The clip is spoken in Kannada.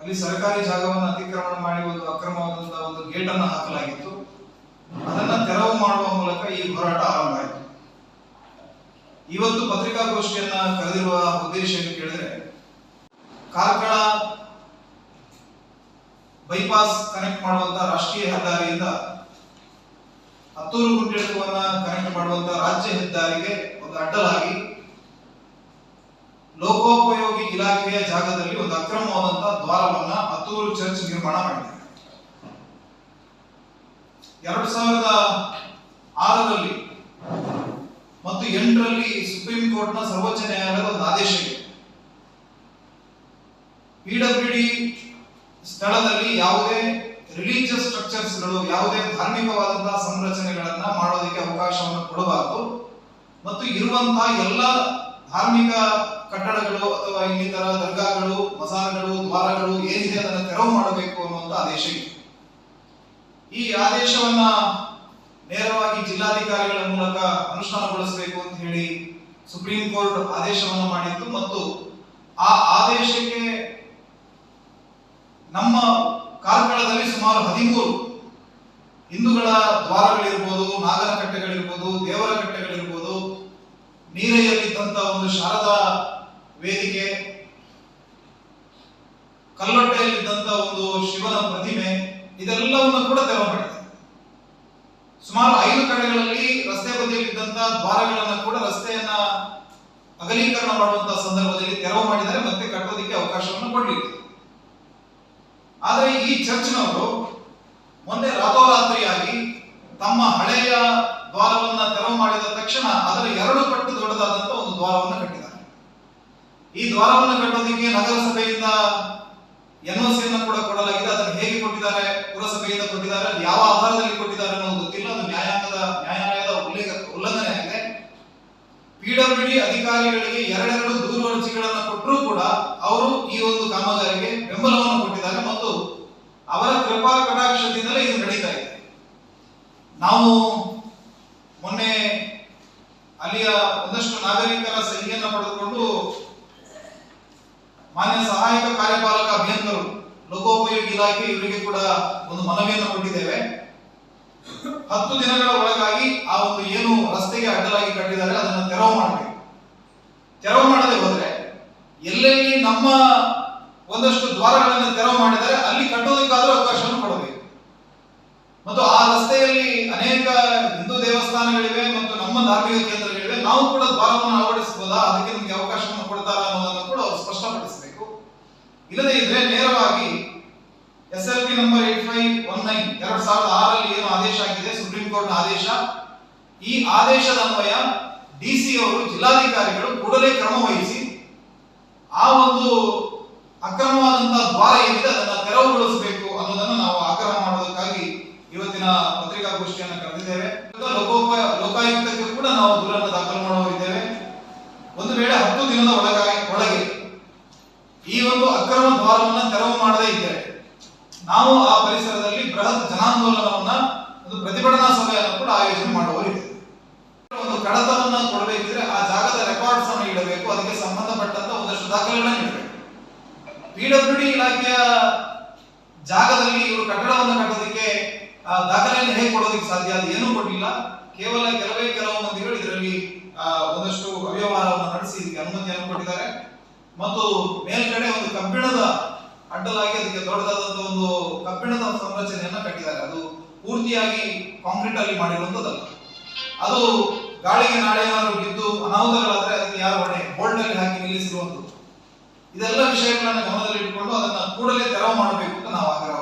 ಅಲ್ಲಿ ಸರ್ಕಾರಿ ಜಾಗವನ್ನು ಅತಿಕ್ರಮಣ ಮಾಡಿ ಒಂದು ಅಕ್ರಮವಾದಂತಹ ಒಂದು ಗೇಟ್ ಅನ್ನು ಹಾಕಲಾಗಿತ್ತು. ಅದನ್ನ ತೆರವು ಮಾಡುವ ಮೂಲಕ ಈ ಹೋರಾಟ ಆರಂಭ ಆಯಿತು. ಇವತ್ತು ಪತ್ರಿಕಾಗೋಷ್ಠಿಯನ್ನ ಕರೆದಿರುವ ಉದ್ದೇಶ ಏನು ಕೇಳಿದ್ರೆ, ಕಾರ್ಕಳ ಬೈಪಾಸ್ ಕನೆಕ್ಟ್ ಮಾಡುವಂತಹ ರಾಷ್ಟ್ರೀಯ ಹೆದ್ದಾರಿಯಿಂದ ಹತ್ತೂರು ಗುಂಟೆಡುವನ್ನ ಕನೆಕ್ಟ್ ಮಾಡುವಂತಹ ರಾಜ್ಯ ಹೆದ್ದಾರಿಗೆ ಒಂದು ಅಡ್ಡಲಾಗಿ ಲೋಕೋಪಯೋಗಿ ಇಲಾಖೆಯ ಜಾಗದಲ್ಲಿ ಒಂದು ಅಕ್ರಮವಾದಂತಹ ದ್ವಾರವನ್ನ ಹತ್ತೂರು ಚರ್ಚ್ ನಿರ್ಮಾಣ ಮಾಡಿದೆ ಎರಡು ಸಾವಿರದ ಆರರಲ್ಲಿ ಮತ್ತು ಎಂಟರಲ್ಲಿ ಸುಪ್ರೀಂ ಕೋರ್ಟ್ನ ಸರ್ವೋಚ್ಚ ನ್ಯಾಯಾಲಯದ ಒಂದು ಆದೇಶ ಇದೆ. ಪಿಡಬ್ಲ್ಯೂಡಿ ಸ್ಥಳದಲ್ಲಿ ಯಾವುದೇ ರಿಲಿಜಿಯಸ್ ಸ್ಟ್ರಕ್ಚರ್ಸ್ಗಳು ಯಾವುದೇ ಧಾರ್ಮಿಕವಾದಂತಹ ಸಂರಚನೆಗಳನ್ನ ಮಾಡೋದಕ್ಕೆ ಅವಕಾಶವನ್ನು ಕೊಡಬಾರದು. ಮತ್ತು ಇರುವಂತಹ ಎಲ್ಲ ಧಾರ್ಮಿಕ ಕಟ್ಟಡಗಳು ಅಥವಾ ಇನ್ನಿತರ ದರ್ಗಾಗಳು, ಮಸಾಲಗಳು, ದ್ವಾರಗಳು ಏನಿದೆ ಅದನ್ನು ತೆರವು ಮಾಡಬೇಕು ಅನ್ನುವಂತ ಆದೇಶ ಇದೆ. ಈ ಆದೇಶವನ್ನ ನೇರವಾಗಿ ಜಿಲ್ಲಾಧಿಕಾರಿಗಳ ಮೂಲಕ ಅನುಷ್ಠಾನಗೊಳಿಸಬೇಕು ಅಂತ ಹೇಳಿ ಸುಪ್ರೀಂ ಕೋರ್ಟ್ ಆದೇಶವನ್ನು ಮಾಡಿತ್ತು ಮತ್ತು ಆ ಆದೇಶಕ್ಕೆ ನಮ್ಮ ಕಾರ್ಕಳದಲ್ಲಿ ಸುಮಾರು ಹದಿಮೂರು ಹಿಂದೂಗಳ ದ್ವಾರಗಳಿರ್ಬೋದು ನಾಗರ ಕಟ್ಟೆಗಳಿರ್ಬೋದು ದೇವರ ಕಟ್ಟೆಗಳಿರ್ಬೋದು ನೀರೆಯಲ್ಲಿದ್ದಂತ ಒಂದು ಶಾರದಾ ವೇದಿಕೆ ಕಲ್ಲೊಟ್ಟೆಯಲ್ಲಿದ್ದಂಥ ಒಂದು ಶಿವನ ಪ್ರತಿಮೆ, ಇದೆಲ್ಲವನ್ನು ಕೂಡ ತೆರವು ಮಾಡಿದೆ. ಸುಮಾರು ಐದು ಕಡೆಗಳಲ್ಲಿ ರಸ್ತೆ ಬದಿಯಲ್ಲಿದ್ದಂಥ ದ್ವಾರಗಳನ್ನು ಕೂಡ ರಸ್ತೆಯನ್ನ ಅಗಲೀಕರಣ ಮಾಡುವಂತಹ ಸಂದರ್ಭದಲ್ಲಿ ತೆರವು ಮಾಡಿದರೆ ಮತ್ತೆ ಕಟ್ಟೋದಕ್ಕೆ ಅವಕಾಶವನ್ನು ಕೊಡಲಿಲ್ಲ ಆದರೆ ಈ ಚರ್ಚ್ನವರು ಮೊನ್ನೆ ರಾತೋರಾತ್ರಿಯಾಗಿ ತಮ್ಮ ಹಳೆಯ ದ್ವಾರವನ್ನ ತೆರವು ಮಾಡಿದ ತಕ್ಷಣ ಅದರ ಎರಡು ಪಟ್ಟು ಕಟ್ಟಿದ್ದಾರೆ ಈ ದ್ವಾರವನ್ನು ಕಟ್ಟೋದಕ್ಕೆ ನಗರಸಭೆಯಿಂದ ಎನ್ಒಸಿಯನ್ನು ಕೂಡ ಕೊಡಲಾಗಿದೆ. ಅದನ್ನು ಹೇಗೆ ಕೊಟ್ಟಿದ್ದಾರೆ, ಪುರಸಭೆಯಿಂದ ಕೊಟ್ಟಿದ್ದಾರೆ ಯಾವ ಆಧಾರದಲ್ಲಿ ಕೊಟ್ಟಿದ್ದಾರೆ ಅನ್ನೋದು ಗೊತ್ತಿಲ್ಲ. ಅದು ನ್ಯಾಯಾಂಗದ, ನ್ಯಾಯಾಲಯದ ಉಲ್ಲೇಖ, ಉಲ್ಲಂಘನೆ ಆಗಿದೆ. ಪಿಡಬ್ಲ್ಯೂಡಿ ಅಧಿಕಾರಿಗಳಿಗೆ ಎರಡೆರಡು ದೂರು ಅರ್ಜಿಗಳನ್ನು ಕೊಟ್ಟರೂ ಕೂಡ ಅವರು ಈ ಒಂದು ಕಾಮಗಾರಿಗೆ ಬೆಂಬಲವನ್ನು ಕೊಟ್ಟಿದ್ದಾರೆ ಮತ್ತು ಅವರ ಕೃಪಾ ಕಟಾಕ್ಷದಿಂದಲೇ ಇದು ನಡೀತಾ ಇದೆ. ನಾವು ಮೊನ್ನೆ ಅಲ್ಲಿಯ ಒಂದಷ್ಟು ನಾಗರಿಕರ ಸಹಿಯನ್ನು ಪಡೆದುಕೊಂಡು ಮಾನ್ಯ ಸಹಾಯಕ ಕಾರ್ಯಪಾಲಕ ಅಭಿಯಂತರು ಲೋಕೋಪಯೋಗಿ ಇಲಾಖೆ ಇವರಿಗೆ ಕೂಡ ಒಂದು ಮನವಿಯನ್ನು ಕೊಟ್ಟಿದ್ದೇವೆ. ಹತ್ತು ದಿನಗಳ ಒಳಗಾಗಿ ಆ ಒಂದು ಏನು ರಸ್ತೆಗೆ ಅಡ್ಡಲಾಗಿ ಕಟ್ಟಿದ್ದಾರೆ, ಅದನ್ನು ತೆರವು ಮಾಡಬೇಕು. ತೆರವು ಮಾಡದೆ ಹೋದ್ರೆ ಎಲ್ಲೆಲ್ಲಿ ನಮ್ಮ ಒಂದಷ್ಟು ದ್ವಾರಗಳನ್ನು ತೆರವು ಮಾಡಿದರೆ ಅಲ್ಲಿ ಕಟ್ಟೋದಕ್ಕಾದ್ರೂ ಅವಕಾಶವನ್ನು ಕೊಡಬೇಕು. ಮತ್ತು ಆ ರಸ್ತೆಯಲ್ಲಿ ಅನೇಕ ಹಿಂದೂ ದೇವಸ್ಥಾನಗಳಿವೆ ಮತ್ತು ನಮ್ಮ ಧಾರ್ಮಿಕ ಕೇಂದ್ರಗಳಿವೆ, ನಾವು ಕೂಡ ದ್ವಾರವನ್ನು ಅಳವಡಿಸಬಹುದಾ ಅದಕ್ಕೆ ನಮಗೆ ಅವಕಾಶವನ್ನು ಕೊಡ್ತಾರಾ ಅನ್ನೋದನ್ನು ಕೂಡ ಅವರು ಸ್ಪಷ್ಟಪಡಿಸಬೇಕು ಇಲ್ಲದೆ ಇದ್ರೆ ನೇರವಾಗಿ S L P number eight five one nine ಎರಡ್ ಸಾವಿರದ ಆರಲ್ಲಿ ಏನು ಆದೇಶ ಆಗಿದೆ? ಸುಪ್ರೀಂ ಕೋರ್ಟ್ ಆದೇಶ. ಈ ಆದೇಶದ ಅನ್ವಯ ಡಿ ಸಿ ಅವರು ಜಿಲ್ಲಾಧಿಕಾರಿಗಳು ಕೂಡಲೇ ಕ್ರಮ ವಹಿಸಿ ಆ ಒಂದು ಅಕ್ರಮವಾದಂತಹ ದ್ವಾರ ಏನಿದೆ ಅದನ್ನ ತೆರವುಗೊಳಿಸಬೇಕು ಅನ್ನೋದನ್ನು ನಾವು ಆಗ್ರಹ ಮಾಡೋದಕ್ಕಾಗಿ ಇವತ್ತಿನ ಪತ್ರಿಕಾಗೋಷ್ಠಿಯನ್ನು ಕರೆದಿದ್ದೇವೆ. ಲೋಕಾಯುಕ್ತಕ್ಕೆ ಕೂಡ ನಾವು ದೂರನ್ನು ದಾಖಲು ಮಾಡುವರಿದ್ದೇವೆ ಒಂದು ವೇಳೆ ಹತ್ತು ದಿನದ ಒಳಗಾಗಿ ಒಳಗೆ ಈ ಒಂದು ಅಕ್ರಮ ದ್ವಾರವನ್ನ ತೆರವು ಮಾಡದೇ ಇದ್ದರೆ ನಾವು ಆ ಪರಿಸರದಲ್ಲಿ ಬೃಹತ್ ಜನಾಂದೋಲನವನ್ನ, ಒಂದು ಪ್ರತಿಭಟನಾ ಸಭೆಯನ್ನು ಕೂಡ ಆಯೋಜನೆ ಮಾಡುವವರಿದೆ ಒಂದು ಕಡತವನ್ನ ಕೊಡಬೇಕಿದ್ರೆ ಆ ಜಾಗದ ರೆಕಾರ್ಡ್ಸ್ ಅನ್ನು ಇಡಬೇಕು, ಅದಕ್ಕೆ ಸಂಬಂಧಪಟ್ಟಂತ ಒಂದಷ್ಟು ದಾಖಲೆಗಳನ್ನ ಇಡಬೇಕು. ಪಿಡಬ್ಲ್ಯೂಡಿ ಇಲಾಖೆಯ ಜಾಗದಲ್ಲಿ ಇವರು ಕಟ್ಟಡವನ್ನು ಕಟ್ಟೋದಕ್ಕೆ ದಾಖಲೆಯನ್ನು ಹೇಗೆ ಕೊಡೋದಕ್ಕೆ ಸಾಧ್ಯ? ಅದು ಏನೂ ಕೊಟ್ಟಿಲ್ಲ. ಕೇವಲ ಕೆಲವೇ ಕೆಲವು ಮಂದಿಗಳು ಇದರಲ್ಲಿ ಒಂದಷ್ಟು ಅವ್ಯವಹಾರವನ್ನು ನಡೆಸಿ ಇದಕ್ಕೆ ಅನುಮತಿಯನ್ನು ಕೊಟ್ಟಿದ್ದಾರೆ. ಮತ್ತು ಮೇಲ್ಗಡೆ ಒಂದು ಕಬ್ಬಿಣದ ಅಡ್ಡಲಾಗಿ ಅದಕ್ಕೆ ದೊಡ್ಡದಾದಂತಹ ಒಂದು ಕಬ್ಬಿಣದ ಸಂರಚನೆಯನ್ನ ಕಟ್ಟಿದ್ದಾರೆ. ಅದು ಪೂರ್ತಿಯಾಗಿ ಕಾಂಕ್ರೀಟ್ ಅಲ್ಲಿ ಮಾಡಿರುವಂತದ್ದಲ್ಲ. ಅದು ಗಾಳಿಗೆ ನಾಳೆ ಏನಾದ್ರು ಬಿದ್ದು ಅನಾಹುತಗಳಾದ್ರೆ ಅದಕ್ಕೆ ಯಾರು ಹೊಣೆ? ಬೋಲ್ಡ್ ಅಲ್ಲಿ ಹಾಕಿ ನಿಲ್ಲಿಸಿರುವಂತದ್ದು. ಇದೆಲ್ಲ ವಿಷಯಗಳನ್ನ ಗಮನದಲ್ಲಿ ಇಟ್ಕೊಂಡು ಅದನ್ನ ಕೂಡಲೇ ತೆರವು ಮಾಡಬೇಕು ಅಂತ ನಾವು ಆಗ್ರಹ